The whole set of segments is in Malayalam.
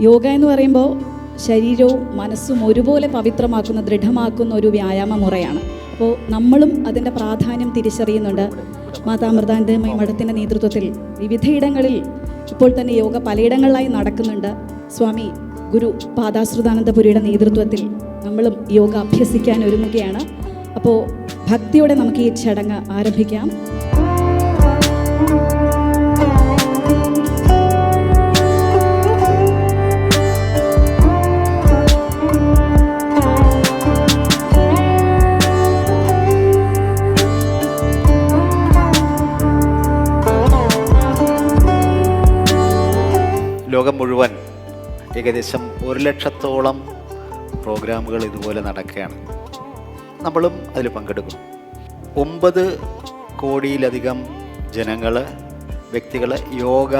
യോഗ എന്ന് പറയുമ്പോൾ ശരീരവും മനസ്സും ഒരുപോലെ പവിത്രമാക്കുന്ന ദൃഢമാക്കുന്ന ഒരു വ്യായാമ മുറയാണ്. അപ്പോൾ നമ്മളും അതിന്റെ പ്രാധാന്യം തിരിച്ചറിയുന്നുണ്ട്. മാതാമൃതാനന്ദമയ മഠത്തിന്റെ നേതൃത്വത്തിൽ വിവിധയിടങ്ങളിൽ ഇപ്പോൾ തന്നെ യോഗ പലയിടങ്ങളിലായി നടക്കുന്നുണ്ട്. സ്വാമി ഗുരു പാദാശ്രുതാനന്ദപുരിയുടെ നേതൃത്വത്തിൽ നമ്മളും യോഗ അഭ്യസിക്കാൻ ഒരുങ്ങുകയാണ്. അപ്പോൾ ഭക്തിയോടെ നമുക്ക് ഈ ചടങ്ങ് ആരംഭിക്കാം. ലോകം മുഴുവൻ ഏകദേശം ഒരു ലക്ഷത്തോളം പ്രോഗ്രാമുകൾ ഇതുപോലെ നടക്കുകയാണ്. നമ്മളും അതിൽ പങ്കെടുക്കും. ഒമ്പത് കോടിയിലധികം ജനങ്ങൾ വ്യക്തികൾ യോഗ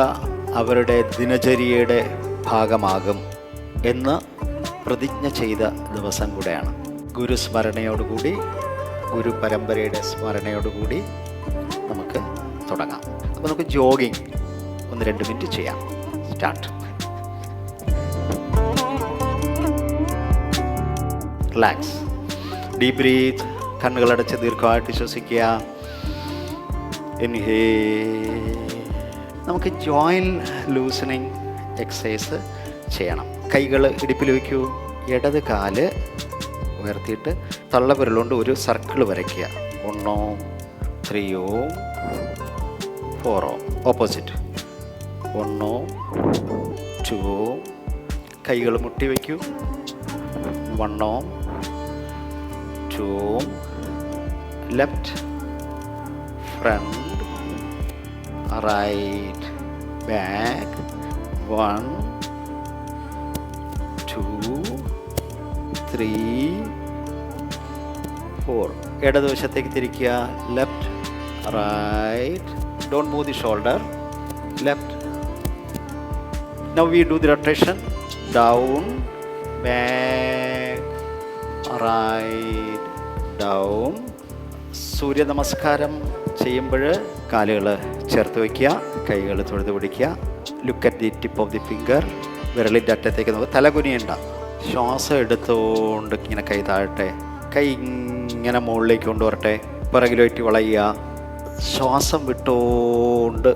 അവരുടെ ദിനചര്യയുടെ ഭാഗമാകും എന്ന് പ്രതിജ്ഞ ചെയ്ത ദിവസം കൂടെയാണ്. ഗുരുസ്മരണയോടുകൂടി ഗുരു പരമ്പരയുടെ സ്മരണയോടുകൂടി നമുക്ക് തുടങ്ങാം. അപ്പോൾ നമുക്ക് ജോഗിങ് ഒന്ന് രണ്ട് മിനിറ്റ് ചെയ്യാം. സ്റ്റാർട്ട് റിലാക്സ് ഡീപ് ബ്രീത്ത് കണ്ണുകളടച്ച് ദീർഘമായിട്ട് ശ്വസിക്കുക. ഇൻഹേ നമുക്ക് ജോയിൻ ലൂസണിങ് എക്സസൈസ് ചെയ്യണം. കൈകൾ ഇടുപ്പിൽ വയ്ക്കൂ. ഇടത് കാൽ ഉയർത്തിയിട്ട് തള്ളവിരലുകൊണ്ട് ഒരു സർക്കിൾ വരയ്ക്കുക. ഒന്നോ ത്രീയോ ഫോറോ. ഓപ്പോസിറ്റ് ഒന്നോ ടുവോ കൈകൾ മുട്ടി വയ്ക്കൂ. വണ്ണോ. ടുവോ left. Front. Right. Back. One. Two three four ഇടതുവശത്തേക്ക് തിരിക്കുക. Left right. Don't move the shoulder left Now we do the rotation. Down, back, right, down. സൂര്യ നമസ്കാരം ചെയ്യുമ്പോൾ കാലുകൾ ചേർത്ത് വയ്ക്കുക കൈകൾ തൊഴുത് പിടിക്കുക. Look at the tip of the finger വിരലിന്റെ അറ്റത്തേക്ക് നോക്കുക. തലകുനിയണ്ട ശ്വാസം എടുത്തുകൊണ്ട് ഇങ്ങനെ കൈ താഴട്ടെ. കൈ ഇങ്ങനെ മുകളിലേക്ക് കൊണ്ടുവരട്ടെ. പിറകിലോട്ട് വളയുക. ശ്വാസം വിട്ടുകൊണ്ട്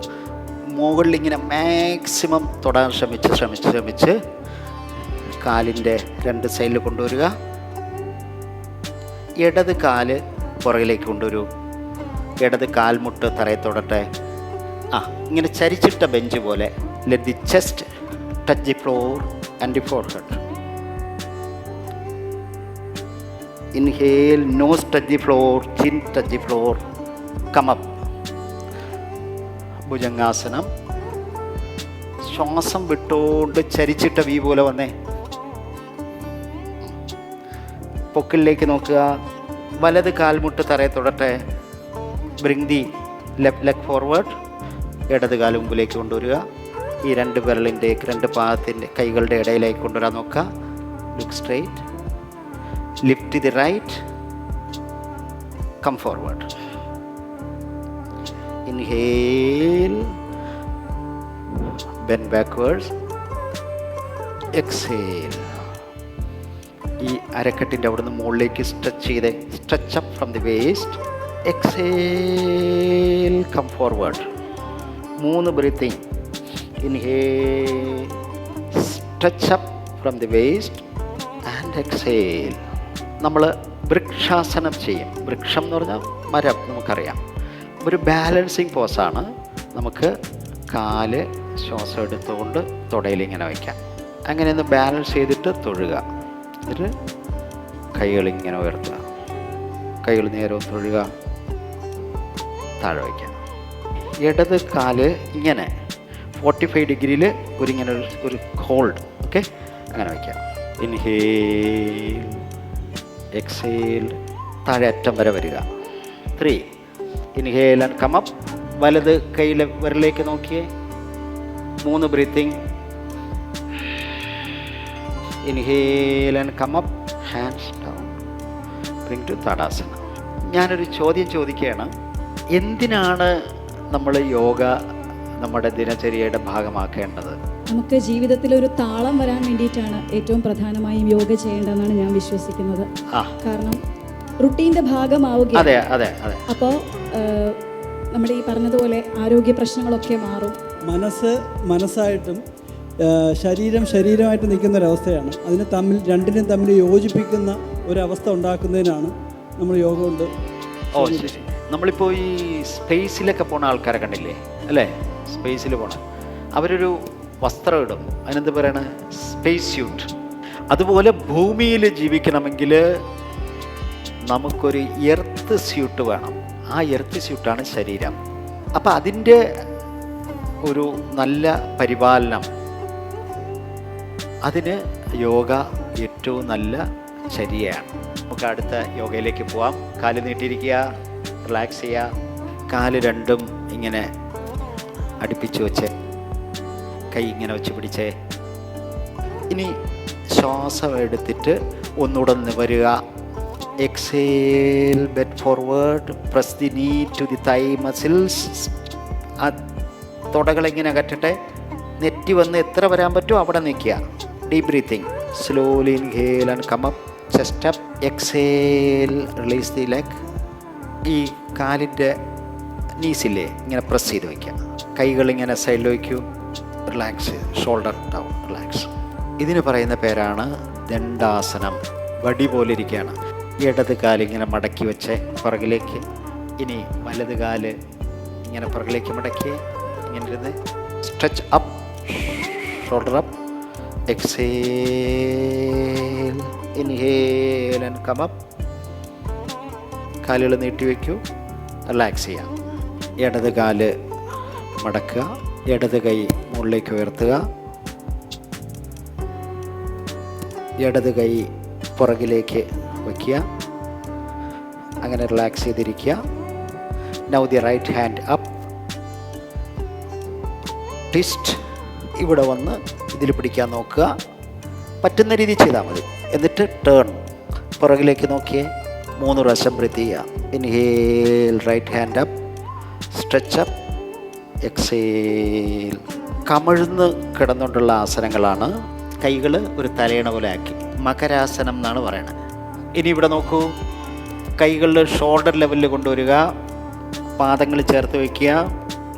മുകളിൽ ഇങ്ങനെ മാക്സിമം തൊടാൻ ശ്രമിച്ച് ശ്രമിച്ച് ശ്രമിച്ച് കാലിന്റെ രണ്ട് സൈഡിൽ കൊണ്ടുവരിക. ഇടത് കാൽ പുറകിലേക്ക് കൊണ്ടുവരൂ. ഇടത് കാൽമുട്ട് തറയിൽ തൊടട്ടെ. ആ ഇങ്ങനെ ചരിച്ചിട്ട ബെഞ്ച് പോലെ. Let the chest touch the floor and the forehead inhale nose touch the floor chin touch the floor come up ഭുജംഗാസനം. ശ്വാസം വിട്ടുകൊണ്ട് ചരിച്ചിട്ട വി പോലെ വന്നേ. പൊക്കിലേക്ക് നോക്കുക. വലത് കാൽമുട്ട് തറയെ തൊടട്ടെ. Bring the left leg forward. ഇടത് കാൽ മുമ്പിലേക്ക് കൊണ്ടുവരിക. ഈ രണ്ട് വിരലിന്റെ രണ്ട് പാദത്തിന്റെ കൈകളുടെ ഇടയിലേക്ക് കൊണ്ടുവരാൻ നോക്കുക. Look straight lift the right come forward Inhale, bend backwards. Exhale. ഈ അരക്കെട്ടിന്റെ അവിടുന്ന് മുകളിലേക്ക് സ്ട്രെച്ച് ചെയ്ത് stretch up from the waist exhale come forward മൂന്ന് breathing inhale stretch up from the waist and exhale നമ്മൾ വൃക്ഷാസനം ചെയ്യും. വൃക്ഷം എന്ന് പറഞ്ഞാൽ മരം നമുക്കറിയാം. ഒരു ബാലൻസിങ് പോസാണ്. നമുക്ക് കാൽ ശ്വാസം എടുത്തുകൊണ്ട് തുടയിൽ ഇങ്ങനെ വയ്ക്കാം. അങ്ങനെ ഒന്ന് ബാലൻസ് ചെയ്തിട്ട് തൊഴുക. എന്നിട്ട് കൈകളിങ്ങനെ ഉയർത്തുക. കൈകൾ നേരെ തൊഴുക. താഴെ വയ്ക്കുക ഇടത് കാൽ ഇങ്ങനെ ഫോർട്ടി ഫൈവ് ഡിഗ്രിയിൽ ഒരു ഇങ്ങനെ ഒരു ഒരു ഹോൾഡ് ഓക്കെ അങ്ങനെ വയ്ക്കാം. ഇൻഹേൽ എക്സേൽ താഴെ അറ്റം വരെ വരിക. Three inhale and come up വലത് കയ്യിലെ വിരലേക്ക് നോക്കിയേ. മൂന്ന് breathing inhale and come up hands down bring to തടാസന ഞാനൊരു ചോദ്യം ചോദിക്കുകയാണ്. എന്തിനാണ് നമ്മൾ യോഗ നമ്മുടെ ദിനചര്യയുടെ ഭാഗമാക്കേണ്ടത്? നമുക്ക് ജീവിതത്തിൽ ഒരു താളം വരാൻ വേണ്ടിയിട്ടാണ് ഏറ്റവും പ്രധാനമായും യോഗ ചെയ്യേണ്ടതെന്നാണ് ഞാൻ വിശ്വസിക്കുന്നത്. കാരണം റുട്ടീന്റെ ഭാഗമാവുക അതെ അതെ അതെ. അപ്പോൾ നമ്മുടെ ഈ പറഞ്ഞതുപോലെ ആരോഗ്യ പ്രശ്നങ്ങളൊക്കെ മാറും. മനസ്സ് മനസ്സായിട്ടും ശരീരം ശരീരമായിട്ട് നിൽക്കുന്ന ഒരവസ്ഥയാണ് അതിനെ തമ്മിൽ രണ്ടിനും തമ്മിൽ യോജിപ്പിക്കുന്ന ഒരവസ്ഥ ഉണ്ടാക്കുന്നതിനാണ് നമ്മൾ യോഗ കൊണ്ട് ഓ ശരി നമ്മളിപ്പോൾ ഈ സ്പേസിലൊക്കെ പോണ ആൾക്കാരെ കണ്ടില്ലേ? അല്ലേ? സ്പേസിൽ പോണ. അവരൊരു വസ്ത്രം ഇടും. അതിനെന്ത് പറയണ? Space suit. അതുപോലെ ഭൂമിയിൽ ജീവിക്കണമെങ്കിൽ നമുക്കൊരു എർത്ത് സ്യൂട്ട് വേണം. ആ എർത്ത് സ്യൂട്ടാണ് ശരീരം. അപ്പം അതിന്റെ ഒരു നല്ല പരിപാലനം. അതിന് യോഗ ഏറ്റവും നല്ല ചര്യയാണ് നമുക്ക് അടുത്ത യോഗയിലേക്ക് പോവാം. കാൽ നീട്ടിയിരിക്കുക റിലാക്സ് ചെയ്യുക. കാൽ രണ്ടും ഇങ്ങനെ അടുപ്പിച്ച് വെച്ച് കൈ ഇങ്ങനെ വെച്ച് പിടിച്ചേ ഇനി ശ്വാസം എടുത്തിട്ട് ഒന്നുകൂടെ നിവരുക. Exhale bend forward press the knee to the thigh muscles ആ തുടകളിങ്ങനെ അകറ്റട്ടെ. നെറ്റി വന്ന് എത്ര വരാൻ പറ്റുമോ അവിടെ നിൽക്കുക deep breathing slowly inhale and come up chest up exhale release the leg ഈ കാലിന്റെ നീസില്ലേ ഇങ്ങനെ പ്രസ് ചെയ്ത് വയ്ക്കുക. കൈകൾ ഇങ്ങനെ സൈഡിൽ വയ്ക്കൂ. റിലാക്സ് ഷോൾഡർ ഡൗൺ റിലാക്സ് ഇതിന് പറയുന്ന പേരാണ് ദണ്ഡാസനം. വടി പോലെ ഇരിക്കുകയാണ്. ഇടത് കാലിങ്ങനെ മടക്കി വെച്ച് പുറകിലേക്ക്. ഇനി വലത് കാൽ ഇങ്ങനെ പുറകിലേക്ക് മടക്കി. ഇങ്ങനെ ഇരുന്ന് stretch up shoulder up exhale inhale and come up കാലുകൾ നീട്ടി വയ്ക്കൂ റിലാക്സ് ചെയ്യാം ഇടത് കാൽ മടക്കുക. ഇടത് കൈ മുകളിലേക്ക് ഉയർത്തുക. ഇടത് കൈ പുറകിലേക്ക് വയ്ക്കുക അങ്ങനെ റിലാക്സ് ചെയ്തിരിക്കുക. Now the right hand up twist ഇവിടെ വന്ന് ഇതിൽ പിടിക്കാൻ നോക്കുക. പറ്റുന്ന രീതിയിൽ ചെയ്താൽ മതി. എന്നിട്ട് ടേൺ പുറകിലേക്ക് നോക്കിയേ. മൂന്ന് പ്രാവശ്യം ബ്രീത്ത് ചെയ്യുക. Inhale right hand up stretch up exhale കമിഴ്ന്ന് കിടന്നുകൊണ്ടുള്ള ആസനങ്ങളാണ്. കൈകൾ ഒരു തലയണ പോലെ ആക്കി. മകരാസനം എന്നാണ് പറയുന്നത് ഇനി ഇവിടെ നോക്കൂ. കൈകളിൽ ഷോൾഡർ ലെവലിൽ കൊണ്ടുവരിക. പാദങ്ങൾ ചേർത്ത് വയ്ക്കുക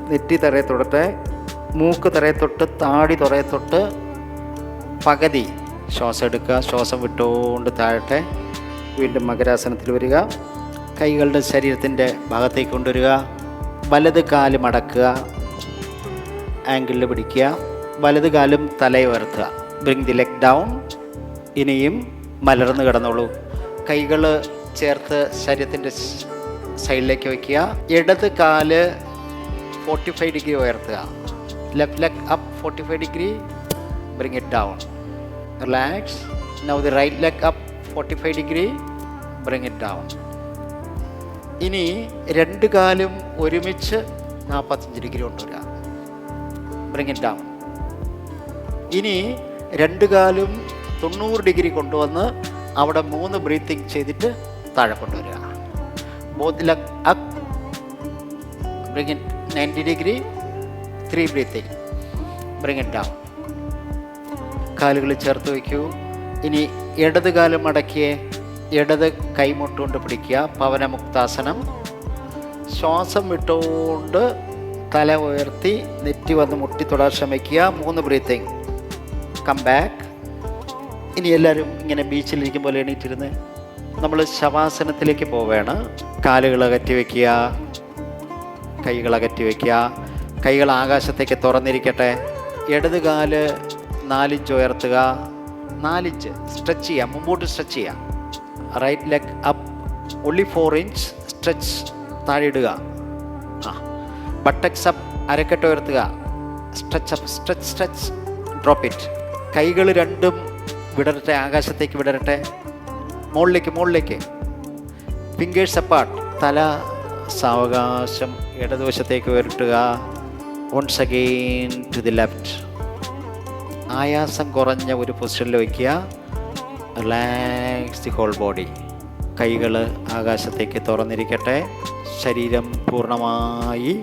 നെറ്റി തറയെ തൊടട്ടെ. മൂക്ക് തറയെ തൊട്ട് താടി തുറയെ തൊട്ട് പകുതി ശ്വാസം എടുക്കുക. ശ്വാസം വിട്ടുകൊണ്ട് താഴട്ടെ. വീണ്ടും മകരാസനത്തിൽ വരിക. കൈകളുടെ ശരീരത്തിന്റെ ഭാഗത്തേക്ക് കൊണ്ടുവരിക. വലത് കാൽ മടക്കുക. ആംഗിളിൽ പിടിക്കുക. വലത് കാലും തലയെ ഉയർത്തുക. Bring the leg down. ഇനിയും മലർന്ന് കിടന്നോളൂ. കൈകൾ ചേർത്ത് ശരീരത്തിന്റെ സൈഡിലേക്ക് വയ്ക്കുക. ഇടത് കാൽ ഫോർട്ടി ഫൈവ് ഡിഗ്രി ഉയർത്തുക. Left leg up forty five degree bring it down relax now the right leg up forty five degree bring it down ഇനി രണ്ട് കാലും ഒരുമിച്ച് നാൽപ്പത്തഞ്ച് ഡിഗ്രി കൊണ്ടുവരിക ബ്രിങ് ഇറ്റ് ഡൗൺ ഇനി രണ്ട് കാലും തൊണ്ണൂറ് ഡിഗ്രി കൊണ്ടുവന്ന് അവിടെ മൂന്ന് ബ്രീത്തിങ് ചെയ്തിട്ട് താഴെ കൊണ്ടുവരിക. Both ninety degree three breathing bring it down കാലുകൾ ചേർത്ത് വയ്ക്കൂ. ഇനി ഇടത് കാലം മടക്കിയേ ഇടത് കൈമുട്ടുകൊണ്ട് പിടിക്കുക. പവനമുക്താസനം. ശ്വാസം വിട്ടുകൊണ്ട് തല ഉയർത്തി നെറ്റി വന്ന് മുട്ടി തൊടാൻ ശ്രമിക്കുക. മൂന്ന് ബ്രീത്തിങ് കം ബാക്ക് ഇനി എല്ലാവരും ഇങ്ങനെ ബീച്ചിലിരിക്കും പോലെ എണീറ്റിരുന്ന്? നമ്മൾ ശവാസനത്തിലേക്ക് പോവുകയാണ്. കാലുകൾ അകറ്റി വയ്ക്കുക. കൈകൾ അകറ്റി വയ്ക്കുക. കൈകൾ ആകാശത്തേക്ക് തുറന്നിരിക്കട്ടെ. ഇടത് കാൽ നാലിഞ്ച് ഉയർത്തുക. നാലിഞ്ച് സ്ട്രെച്ച് ചെയ്യുക. മുമ്പോട്ട് സ്ട്രെച്ച് ചെയ്യുക. Right leg up only four inch stretch താഴെ ഇടുക. ആ. ബട്ടക്സ് അപ്പ് അരക്കെട്ട് ഉയർത്തുക. Stretch up stretch stretch drop it കൈകൾ രണ്ടും വിടരട്ടെ ആകാശത്തേക്ക് വിടരട്ടെ. മുകളിലേക്ക് മുകളിലേക്ക്. ഫിംഗേഴ്സ് അപ്പാർട്ട് തല സാവകാശം ഇടതുവശത്തേക്ക് ഉയർത്തുക. Once again to the left ആയാസം കുറഞ്ഞ ഒരു പൊസിഷനിൽ വയ്ക്കുക. റിലാക്സ് ദി ഹോൾ ബോഡി കൈകൾ ആകാശത്തേക്ക് തുറന്നിരിക്കട്ടെ. ശരീരം പൂർണമായി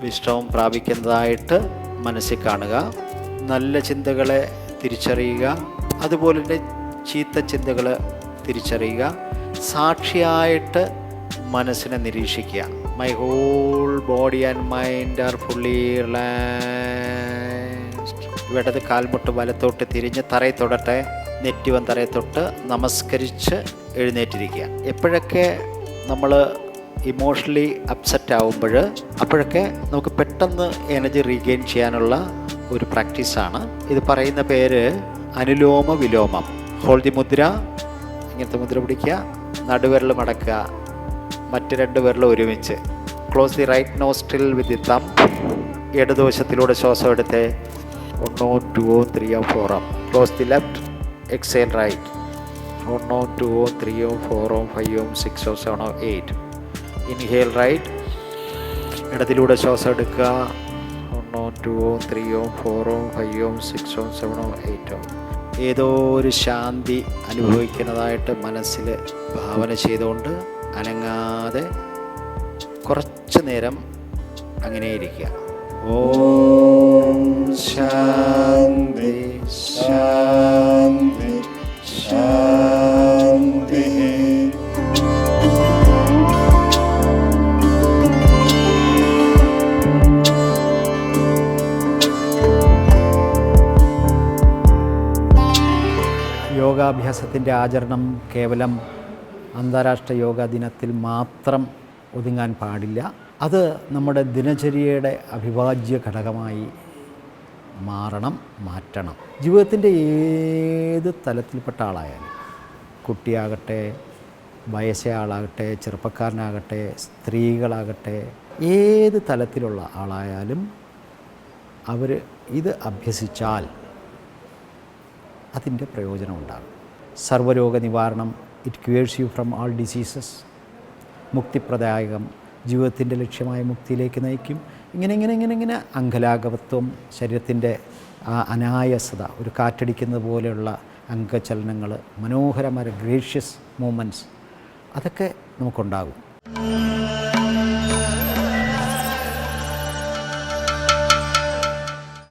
വിശ്രമം പ്രാപിക്കുന്നതായിട്ട് മനസ്സിൽ കാണുക. നല്ല ചിന്തകളെ തിരിച്ചറിയുക. അതുപോലെ തന്നെ ചീത്ത ചിന്തകൾ തിരിച്ചറിയുക സാക്ഷിയായിട്ട് മനസ്സിനെ നിരീക്ഷിക്കുക. My whole body and mind are fully relaxed ഇവിടത് കാൽമുട്ട് വലത്തോട്ട് തിരിഞ്ഞ് തറയിൽ തൊടട്ടെ. നെറ്റിവൻ തറയിൽ തൊട്ട് നമസ്കരിച്ച് എഴുന്നേറ്റിരിക്കുക. എപ്പോഴൊക്കെ നമ്മൾ ഇമോഷണലി അപ്സെറ്റ് ആവുമ്പോൾ അപ്പോഴൊക്കെ നമുക്ക് പെട്ടെന്ന് എനർജി റീഗെയിൻ ചെയ്യാനുള്ള ഒരു പ്രാക്ടീസാണ് ഇത് പറയുന്ന പേര് അനുലോമ വിലോമം. ഹോൾദി മുദ്ര. ഇങ്ങനത്തെ മുദ്ര പിടിക്കുക. നടുവിരൽ മടക്കുക. മറ്റ് രണ്ട് വിരൽ ഒരുമിച്ച്. Close the right nostril with the thumb ഇടതുവശത്തിലൂടെ ശ്വാസം എടുത്ത്. ഒന്നോ ടുവോ ത്രീയോ ഫോറോ close the left exhale right ഒന്നോ ടുവോ ത്രീയോ ഫോറോ ഫൈവോ സിക്സോ സെവനോ എയ്റ്റ് ഇൻഹേൽ റൈറ്റ് ഇടത്തിലൂടെ ശ്വാസം എടുക്കുക. ഒന്നോ ടുവോ ത്രീയോ ഫോറോ ഫൈവോ സിക്സോ സെവനോ എയ്റ്റോ ഏതോ ഒരു ശാന്തി അനുഭവിക്കുന്നതായിട്ട് മനസ്സിൽ ഭാവന ചെയ്തുകൊണ്ട് അനങ്ങാതെ കുറച്ച് നേരം അങ്ങനെ ഇരിക്കുക. ഓം ശാന്തി ശാന്തി ശാന്തി. യോഗാഭ്യാസത്തിന്റെ ആചരണം കേവലം അന്താരാഷ്ട്ര യോഗാ ദിനത്തിൽ മാത്രം ഒതുങ്ങാൻ പാടില്ല. അത് നമ്മുടെ ദിനചര്യയുടെ അവിഭാജ്യ ഘടകമായി മാറണം മാറ്റണം. ജീവിതത്തിന്റെ ഏത് തലത്തിൽപ്പെട്ട ആളായാലും കുട്ടിയാകട്ടെ വയസ്സയാളാകട്ടെ ചെറുപ്പക്കാരനാകട്ടെ സ്ത്രീകളാകട്ടെ ഏത് തലത്തിലുള്ള ആളായാലും അവർ ഇത് അഭ്യസിച്ചാൽ അതിന്റെ പ്രയോജനം ഉണ്ടാകും സർവരോഗ നിവാരണം it cures you from all diseases മുക്തിപ്രദായകം ജീവിതത്തിന്റെ ലക്ഷ്യമായ മുക്തിയിലേക്ക് നയിക്കും. ഇങ്ങനെ ഇങ്ങനെ ഇങ്ങനെ ഇങ്ങനെ അങ്കലാഘവത്വം ശരീരത്തിന്റെ ആ അനായസത ഒരു കാറ്റടിക്കുന്നത് പോലെയുള്ള അംഗചലനങ്ങൾ മനോഹരമായ ഗ്രേഷ്യസ് മൂമെന്റ്സ് അതൊക്കെ നമുക്കുണ്ടാകും.